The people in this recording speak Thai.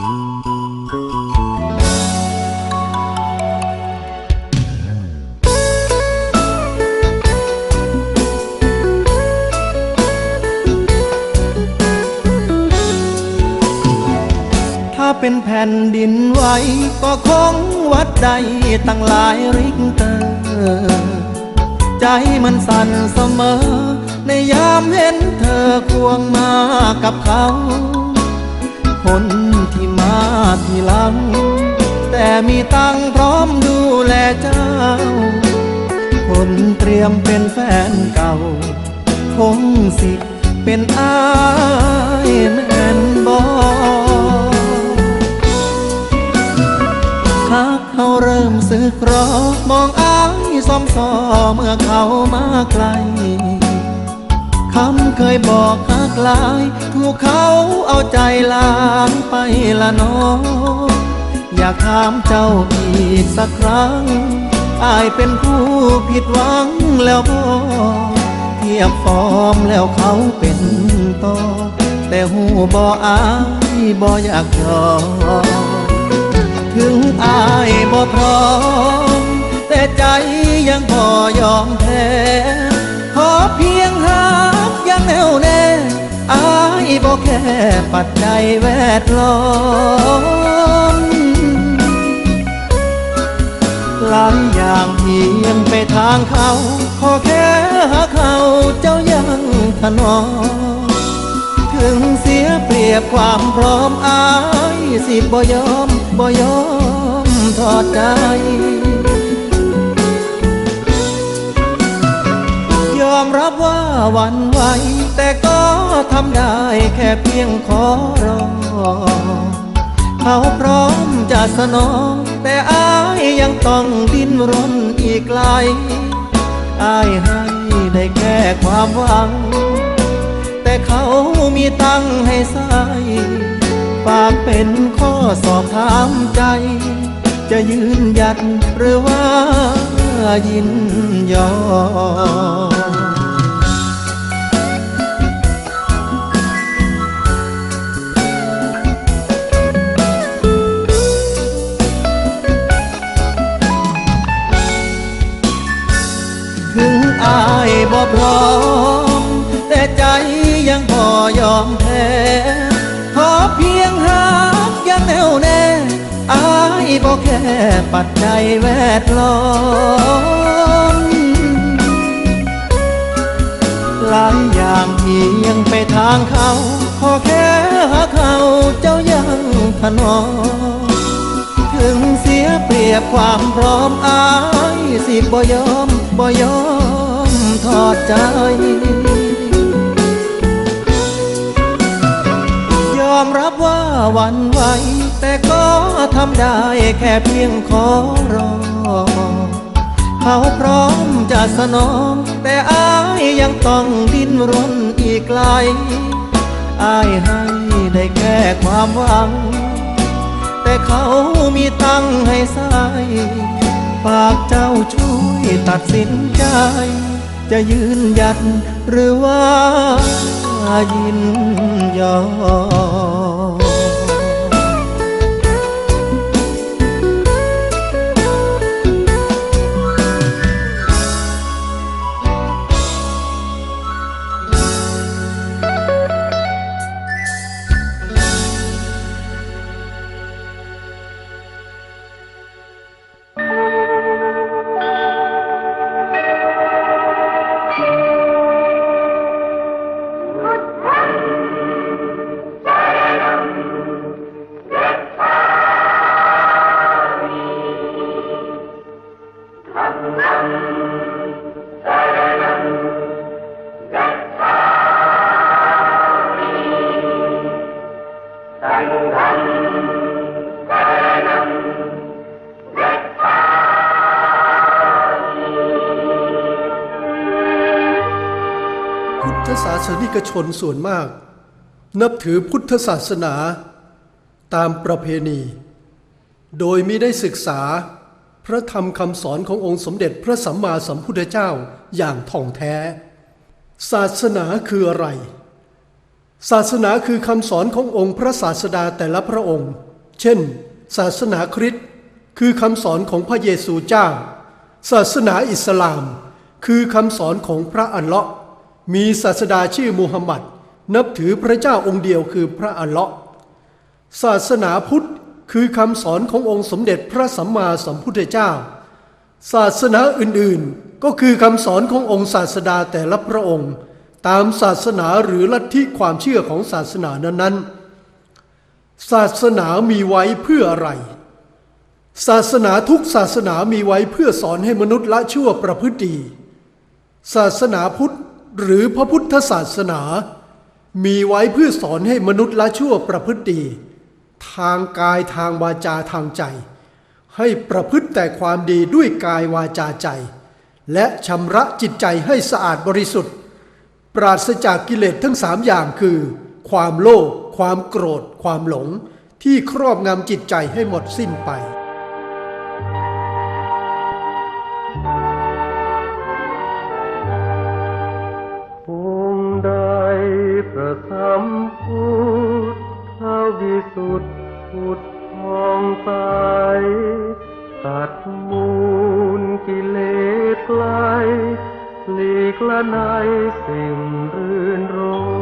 ถ้าเป็นแผ่นดินไหวก็คงวัดใดตั้งหลายริกเตอร์ใจมันสั่นเสมอ ในยามเห็นเธอควงมากับเขา คน ที่มาทีหลัง แต่มีตังพร้อมดูแลเจ้า คนเตรียมเป็นแฟนเก่า คงสิเป็นอายแม่นบอหากเขาเริ่มสึกรอมองอายซ้อมซอเมื่อเขามาไกลำเคยบอกหักหลาย ถูกเขาเอาใจลางไปละน้อง อยากถามเจ้าอีกสักครั้ง อายเป็นผู้ผิดหวังแล้วบอเทียบฟอร์มแล้วเขาเป็นต่อ แต่หูบออายบออยากยอมถึงอายบ่พร้อม แต่ใจยังพอยอมแพ้ขอเพียงหากยัง แน่วแน่อายบ่แค่ปัจจัยแวดล้อมหลายอย่างเพียงไปทางเขาขอแค่หาเขาเจ้ายังถนอมถึงเสียเปรียบความพร้อมอายสิบ่ยอมบ่ยอมทอดใจ รับว่าหวันไหว แต่ก็ทำได้แค่เพียงขอรอเขาพร้อมจะสนอง แต่อายยังต้องดิ้นรนอีกไกลอายให้ได้แค่ความหวัง แต่เขามีตั้งให้ใส่ฝากเป็นข้อสอบถามใจ จะยืนหยัดหรือว่ายินยอม พร้อม แต่ใจยังพอยอมแพ้ขอเพียงหากยังแน่วแน่อายบ่แค่ปัจจัยแวดล้อมหลายอย่างเพียงไปทางเขา ขอแค่หาเขาเจ้ายังถนอมถึงเสียเปรียบความพร้อมอายสิบ่ยอมบ่ยอม อดใจ ยอมรับว่าวันไหว แต่ก็ทำได้แค่เพียงขอรอ เขาพร้อมจะสนอง แต่อายยังต้องดิ้นรนอีกไกลอายให้ได้แค่ความหวัง แต่เขามีตั้งให้ใส่ฝากเจ้าช่วยตัดสินใจ จะยืนหยัดหรือว่ายินยอมาสนิกชนส่วนมาก นับถือพุทธศาสนา ตามประเพณี โดยม่ได้ศึกษาพระธรรมคำสอนขององค์สมเด็จพระสัมมาสัมพุทธเจ้าอย่างท่องแท้ ศาสนาคืออะไร ศาสนาคือคำสอนขององค์พระศาสดาแต่ละพระองค์ เช่น ศาสนาคริสต์คือคำสอนของพระเยซูเจ้า ศาสนาอิสลาม คือคำสอนของพระอัลเลาะห์ มีศาสดาชื่อมูฮัมหมัด นับถือพระเจ้าองค์เดียวคือพระอัลเลาะห์ศาสนาพุทธคือคำสอนขององค์สมเด็จพระสัมมาสัมพุทธเจ้า ศาสนาอื่นๆ ก็คือคำสอนขององค์ศาสดาแต่ละพระองค์ ตามศาสนาหรือลัทธิความเชื่อของศาสนานั้นๆ ศาสนามีไว้เพื่ออะไร ศาสนาทุกศาสนามีไว้เพื่อสอนให้มนุษย์ละชั่วประพฤติศาสนาพุทธ หรือพระพุทธศาสนา มีไว้เพื่อสอนให้มนุษย์ละชั่วประพฤติดี ทางกายทางวาจาทางใจ ให้ประพฤติแต่ความดีด้วยกายวาจาใจ และชำระจิตใจให้สะอาดบริสุทธิ์ ปราศจากกิเลสทั้งสามอย่างคือ ความโลภความโกรธ ความหลง ที่ครอบงำจิตใจให้หมดสิ้นไป สุทธิพุทธทองใสตัดมูลกิเลสไกลหลีกละในสิ่งรื่นรม